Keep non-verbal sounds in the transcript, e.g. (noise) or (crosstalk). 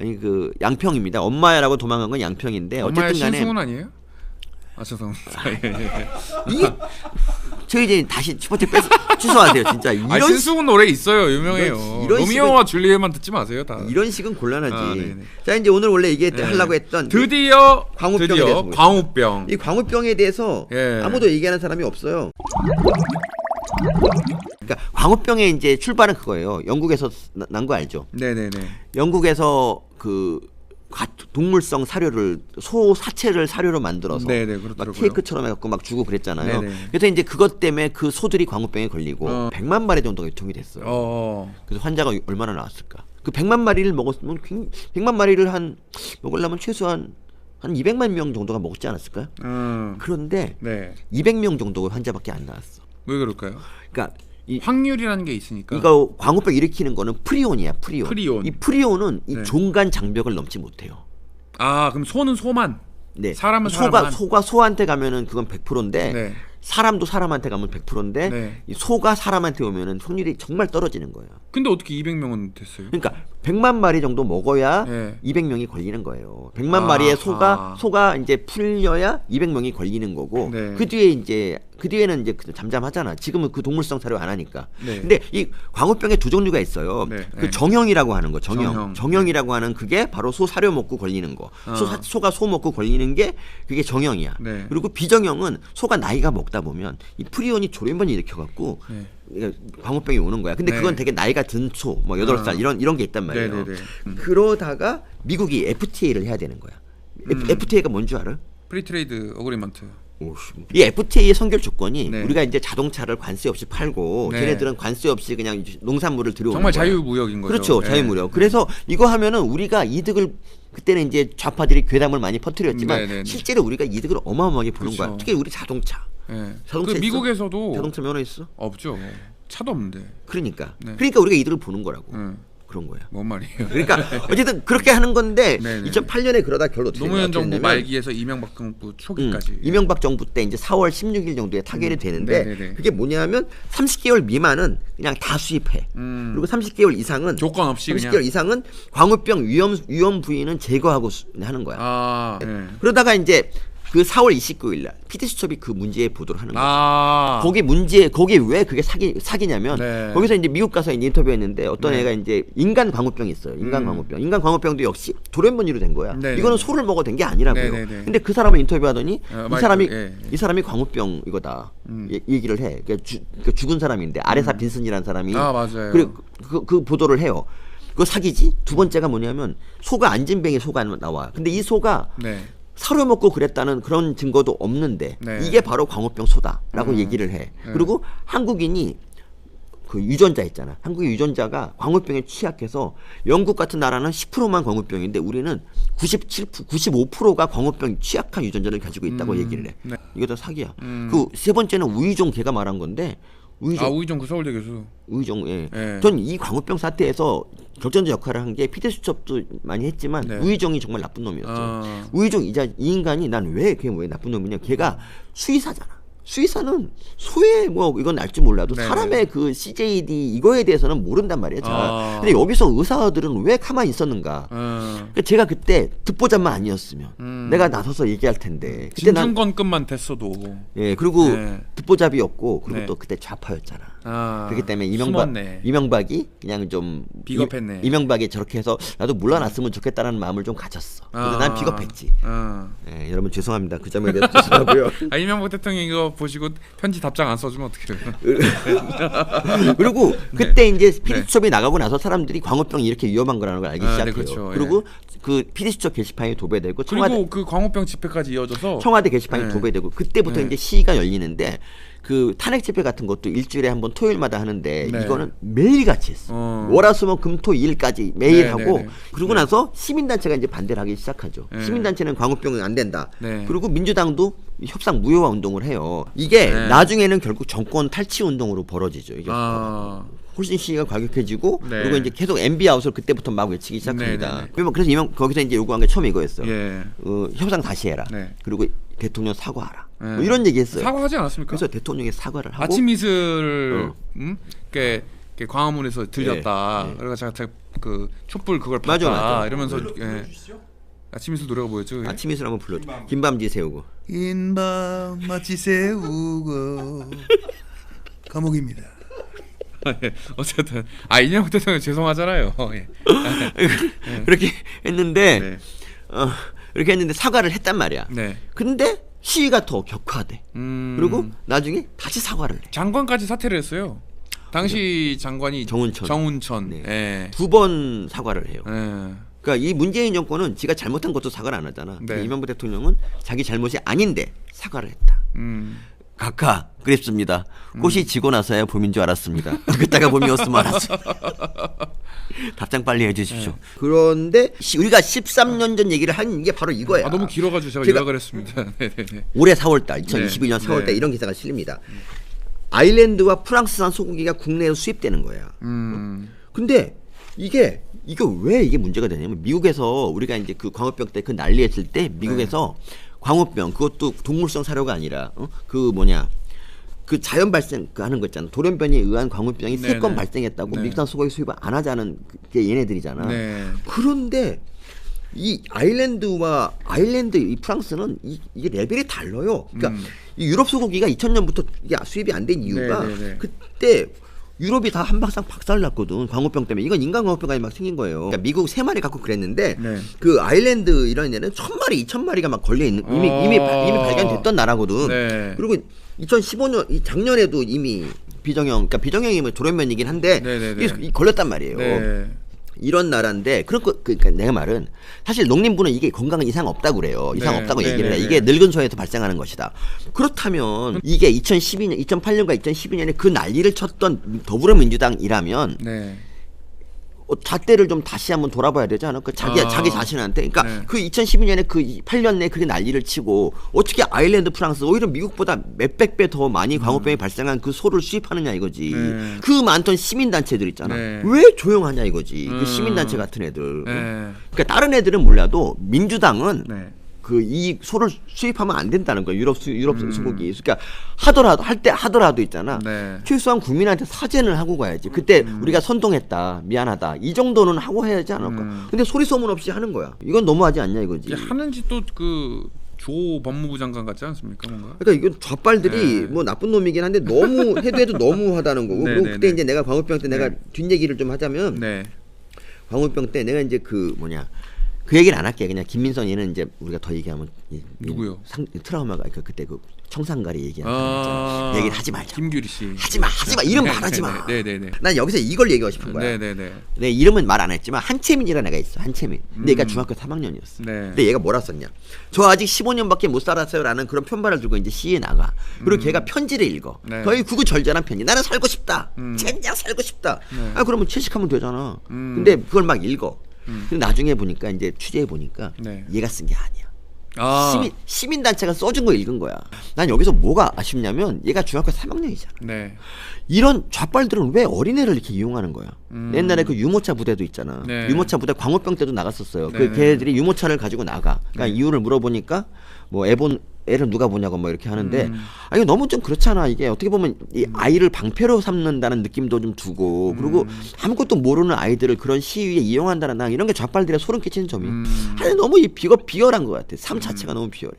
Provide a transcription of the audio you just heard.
아니 그 양평입니다. 엄마야라고 도망간 건 양평인데 어쨌든 간에 신승훈 아니에요? 아 죄송합니다. 예, 예, 예. 이 저희 이제 다시 슈퍼챗 뺏 취소하세요. 진짜 아 이런 신승훈 노래 있어요 유명해요. 이런- 이런 로미오와 줄리엣만 듣지 마세요 다. 이런 식은 곤란하지. 아. 자 이제 오늘 원래 얘기 네. 하려고 했던 드디어 대해서 드디어. 광우병. 이 광우병에 대해서 예. 아무도 얘기하는 사람이 없어요. 그러니까 광우병의 이제 출발은 그거예요. 영국에서 난 거 알죠? 네네네. 영국에서 그 가- 동물성 사료를 소 사체를 사료로 만들어서 네네, 막. 케이크처럼 해갖고 막 주고 그랬잖아요. 네네. 그래서 이제 그것 때문에 그 소들이 광우병에 걸리고 어. 100만 마리 정도가 유통이 됐어요. 어. 그래서 환자가 얼마나 나왔을까? 그 100만 마리를 먹었으면 굉- 100만 마리를 한 먹으려면 최소한 한 200만 명 정도가 먹지 않았을까요? 음. 그런데 네. 200명 정도 환자밖에 안 나왔어. 왜 그럴까요? 그러니까 이 확률이라는 게 있으니까. 이거 광우병 일으키는 거는 프리온이야, 프리온. 프리온. 이 프리온은 이 네. 종간 장벽을 넘지 못해요. 아 그럼 소는 소만. 네. 사람은 소가 사람만. 소가 소한테 가면은 그건 100%인데 네. 사람도 사람한테 가면 100%인데 네. 이 소가 사람한테 오면은 확률이 정말 떨어지는 거예요. 근데 어떻게 200명은 됐어요? 그러니까 100만 마리 정도 먹어야 네. 200명이 걸리는 거예요. 100만 아하. 마리의 소가 소가 이제 풀려야 200명이 걸리는 거고 네. 그 뒤에 이제 그 뒤에는 이제 그 잠잠하잖아. 지금은 그 동물성 사료 안 하니까. 네. 근데 이 광우병에 두 종류가 있어요. 네. 그 네. 정형이라고 하는 거, 정형. 정형. 정형 이라고 하는 그게 바로 소 사료 먹고 걸리는 거. 소, 어. 사- 소가 소 먹고 걸리는 게 그게 정형이야. 네. 그리고 비정형은 소가 나이가 먹다 보면 이 프리온이 조련변이 일으켜 갖고 네. 광우병이 오는 거야. 근데 네. 그건 되게 나이가 든 소, 뭐 여덟 살 어. 이런 이런 게 있단 말이에요. 음. 그러다가 미국이 FTA를 해야 되는 거야. FTA가 뭔 줄 알아? 프리트레이드 어그리먼트. 이 FTA의 선결 조건이 네. 우리가 이제 자동차를 관세 없이 팔고 네. 걔네들은 관세 없이 그냥 농산물을 들여오는 정말 거야. 자유무역인 거죠. 그렇죠, 네. 자유무역. 그래서 이거 하면은 우리가 이득을 그때는 이제 좌파들이 괴담을 많이 퍼뜨렸지만 네네네. 실제로 우리가 이득을 어마어마하게 보는 거야. 그렇죠. 특히 우리 자동차. 예. 자동차 그 있어? 미국에서도 자동차 면허 있어? 없죠. 차도 없는데. 그러니까. 네. 그러니까 우리가 이득을 보는 거라고. 예. 그런 거야. 뭔 말이에요? 그러니까 (laughs) 어쨌든 그렇게 하는 건데 네네. 2008년에 그러다 결론 어떻게 노무현 정부 됐냐면, 말기에서 이명박 정부 음, 초기까지. 이명박 정부 때 이제 4월 16일 정도에 타결이 되는데 네네네. 그게 뭐냐면 30개월 미만은 그냥 다 수입해. 음. 그리고 30개월 이상은 조건 없이 30개월 그냥. 이상은 광우병 위험 위험 부위는 제거하고 수- 하는 거야. 아. 예. 그러다가 이제 그 4월 29일 날 피디수첩이 그 문제에 보도를 하는 거야. 아. 거기 문제 거기 왜 그게 사기 사기냐면 네. 거기서 이제 미국 가서 이제 인터뷰했는데 어떤 네. 애가 이제 인간 광우병이 있어요. 인간 음. 광우병. 인간 광우병도 역시 돌연변이로 된 거야. 네네. 이거는 소를 먹어 된게 아니라고요. 네네네. 근데 그 사람을 인터뷰하더니 어, 이 마이크, 사람이 예, 예. 이 사람이 광우병 이거다 음. 얘- 얘기를 해. 그러니까, 주, 그러니까 죽은 사람인데 아레사 빈슨이라는 사람이 아, 맞아요. 그래 그, 그 보도를 해요. 그거 사기지? 두 번째가 뭐냐면 소가 안진뱅이 소가 나와. 근데 이 소가 네. 사료 먹고 그랬다는 그런 증거도 없는데 네. 이게 바로 광우병 소다라고 음. 얘기를 해. 네. 그리고 한국인이 그 유전자 있잖아. 한국의 유전자가 광우병에 취약해서 영국 같은 나라는 10%만 광우병인데 우리는 97, 95%가 광우병 취약한 유전자를 가지고 있다고 음. 얘기를 해. 네. 이거 다 사기야. 음. 그세 번째는 우의종 걔가 말한 건데 우의종 아 우이종 그 서울대 교수. 우의종 예. 예. 전 이 광우병 사태에서 결정적 역할을 한 게 피디수첩도 많이 했지만 네. 우의종이 정말 나쁜 놈이었죠. 아. 우의종 이자 이 인간이 난 왜 그게 왜 나쁜 놈이냐? 걔가 수의사잖아. 수의사는 소의 뭐 이건 알지 몰라도 네네. 사람의 그 CJD 이거에 대해서는 모른단 말이에요. 잘. 아. 근데 여기서 의사들은 왜 가만히 있었는가? 어. 그러니까 제가 그때 듣보잡만 아니었으면 음. 내가 나서서 얘기할 텐데 그때 난 진중권급만 됐어도. 예, 그리고 네. 듣보잡이었고 그리고 네. 또 그때 좌파였잖아. 아. 그렇기 때문에 이명박 숨었네. 이명박이 그냥 좀 비겁했네. 이, 이명박이 저렇게 해서 나도 물러났으면 좋겠다는 마음을 좀 가졌어. 그래서 아. 난 비겁했지. 아. 예, 여러분 죄송합니다. 그 점에 대해서 죄송하고요. (laughs) 아 이명박 대통령 이거 보시고 편지 답장 안 써주면 어떡해요? (laughs) 그리고 네. 그때 이제 피디수첩이 나가고 나서 사람들이 광우병이 이렇게 위험한 거라는 걸 알기 아, 네, 시작해요. 그렇죠. 그리고 그 피디수첩 게시판이 도배되고 청와대 그리고 그 광우병 집회까지 이어져서 청와대 게시판이 네. 도배되고 그때부터 네. 이제 시위가 열리는데 그 탄핵 집회 같은 것도 일주일에 한 번 토요일마다 하는데 네. 이거는 매일 같이 했어. 어. 월화수목 금토일까지 매일 네, 하고 네, 네. 그러고 네. 나서 시민단체가 이제 반대를 하기 시작하죠. 네. 시민단체는 광우병은 안 된다. 네. 그리고 민주당도 협상 무효화 운동을 해요. 이게 네. 나중에는 결국 정권 탈취 운동으로 벌어지죠. 이게 아. 훨씬 시위가 과격해지고 네. 그리고 이제 계속 MB 아웃을 그때부터 막 외치기 네, 네, 시작합니다. 네. 그러면 그래서 이명 거기서 이제 요구한 게 처음 이거였어. 예. 어, 협상 다시 해라. 네. 그리고 대통령 사과하라. 네. 뭐 이런 얘기했어요. 사과하지 않았습니까? 그래서 대통령이 사과를 하고 아침 이슬 어. 음? 그 이렇게 광화문에서 들렸다. 예, 예. 그래서 제가 제가 그 촛불 그걸 봤다. 맞아, 맞아. 이러면서 노래로 예. 불러주시죠. 아침 이슬 노래가 뭐였죠? 그게? 아침 이슬 한번 불러줘. 긴밤. 긴밤지 세우고. 마치 세우고 (laughs) 감옥입니다. 예, 어쨌든 아 이념 대통령 죄송하잖아요. 예. (laughs) 그렇게 했는데 네. 어, 이렇게 했는데 사과를 했단 말이야. 네. 근데 시위가 더 격화돼. 음, 그리고 나중에 다시 사과를 해. 장관까지 사퇴를 했어요. 당시 장관이 정운천. 정운천. 네. 예. 두번 사과를 해요. 예. 그러니까 이 문재인 정권은 지가 잘못한 것도 사과를 안 하잖아. 네. 이명박 대통령은 자기 잘못이 아닌데 사과를 했다. 음. 각하 그랬습니다. 꽃이 지고 나서야 봄인 줄 알았습니다. (laughs) 그때가 봄이었으면 알았어. (laughs) 답장 빨리 해주십시오. 그런데 시- 우리가 13년 전 얘기를 한 게 바로 이거야. 아 너무 길어가지고 제가, 제가- 요약을 했습니다. 네네네. (laughs) 올해 4월달, 2021년 네. 4월달 네. 이런 기사가 실립니다. 아일랜드와 프랑스산 소고기가 국내에 수입되는 거야. 음. 근데 이게 이게 왜 이게 문제가 되냐면 미국에서 우리가 이제 그 광우병 때 그 난리했을 때 미국에서 네. 광우병 그것도 동물성 사료가 아니라 어? 그 뭐냐 그 자연 발생 그 하는 거 있잖아 돌연변이에 의한 광우병이 세 네네. 건 발생했다고 네. 미국산 소고기 수입을 안 하자는 게 얘네들이잖아. 네. 그런데 이 아일랜드와 아일랜드 이 프랑스는 이, 이게 레벨이 달라요. 그러니까 음. 이 유럽 소고기가 2000년부터 이게 수입이 안 된 이유가 네, 네, 네. 그때 유럽이 다 한박상 박살 났거든 광우병 때문에 이건 인간 광우병이 막 생긴 거예요. 그러니까 미국 세 마리 갖고 그랬는데 네. 그 아일랜드 이런 데는 천 마리, 이천 마리가 막 걸려 있는 이미 어. 이미 바- 이미 발견됐던 나라거든. 네. 그리고 2015년 이 작년에도 이미 비정형, 그러니까 비정형이면 돌연변이긴 한데. 이게 걸렸단 말이에요. 네. 이런 나라인데 그런 거 그러니까 내가 말은 사실 농림부는 이게 건강은 이상 없다고 그래요. 이상 네, 없다고 네, 얘기를 네, 해. 이게 네. 늙은 소에서 발생하는 것이다. 그렇다면 이게 2012년, 2008년과 2012년에 그 난리를 쳤던 더불어민주당이라면 네. 어, 잣대를 좀 다시 한번 돌아봐야 되지 않을까? 자기 아. 자기 자신한테. 그러니까 네. 그 2012년에 그 8년 내에 그게 난리를 치고 어떻게 아일랜드 프랑스 오히려 미국보다 몇백 배 더 많이 광우병이 발생한 그 소를 수입하느냐 이거지. 네. 그 많던 시민 단체들 있잖아. 네. 왜 조용하냐 이거지. 그 음. 시민 단체 같은 애들. 네. 그러니까 다른 애들은 몰라도 민주당은 네. 그이 소를 수입하면 안 된다는 거야. 유럽 수 유럽 소고기. 그러니까 하더라도 할 때 하더라도 있잖아. 네. 최소한 국민한테 사죄는 하고 가야지. 그때 우리가 선동했다, 미안하다. 이 정도는 하고 해야지 않을까. 음. 근데 소리 소문 없이 하는 거야. 이건 너무하지 않냐 이거지. 하는지 또그 조 법무부 장관 같지 않습니까 뭔가? 그러니까 이건 좌빨들이 네. 뭐 나쁜 놈이긴 한데 너무 (laughs) 해도 해도 너무하다는 거고. 네, 그리고 네, 그때 네. 이제 내가 광우병 때 내가 네. 뒷얘기를 좀 하자면 네. 광우병 때 내가 이제 그 뭐냐 그 얘기를 안 할게 그냥 김민선 얘는 이제 우리가 더 얘기하면 이- 누구요? 상, 트라우마가 그 그때 그 청산가리 얘기한 아. 얘기를 하지 말자. 김규리 씨. 하지 마, 하지 마. 이름 네, 말하지 마. 네, 네, 네. 난 여기서 이걸 얘기하고 싶은 거야. 네, 네, 네. 내 이름은 말 안 했지만 한채민이라는 애가 있어. 한채민. 근데 얘가 중학교 3학년이었어. 음. 네. 근데 얘가 뭐라 썼냐? 저 아직 15년밖에 못 살았어요라는 그런 편발을 들고 이제 시에 나가. 그리고 걔가 편지를 읽어. 네. 거의 구구절절한 편지. 나는 살고 싶다. 음. 젠장 살고 싶다. 네. 아 그러면 채식하면 되잖아. 음. 근데 그걸 막 읽어. 근데 나중에 보니까 이제 취재해 보니까 네. 얘가 쓴 게 아니야. 아. 시민 시민 단체가 써준 거 읽은 거야. 난 여기서 뭐가 아쉽냐면 얘가 중학교 3학년이잖아. 네. 이런 좌빨들은 왜 어린애를 이렇게 이용하는 거야? 음. 옛날에 그 유모차 부대도 있잖아. 네. 유모차 부대 광우병 때도 나갔었어요. 그 네네. 걔들이 유모차를 가지고 나가. 그러니까 네. 이유를 물어보니까 뭐 애본 애를 누가 보냐고 뭐 이렇게 하는데 음. 아 이거 너무 좀 그렇잖아. 이게 어떻게 보면 이 아이를 방패로 삼는다는 느낌도 좀 두고 그리고 음. 아무것도 모르는 아이들을 그런 시위에 이용한다는 나 이런 게 좌빨들의 소름 끼치는 점이. 음. 아니 너무 이 비거 비열한 것 같아. 삶 자체가 너무 비열해.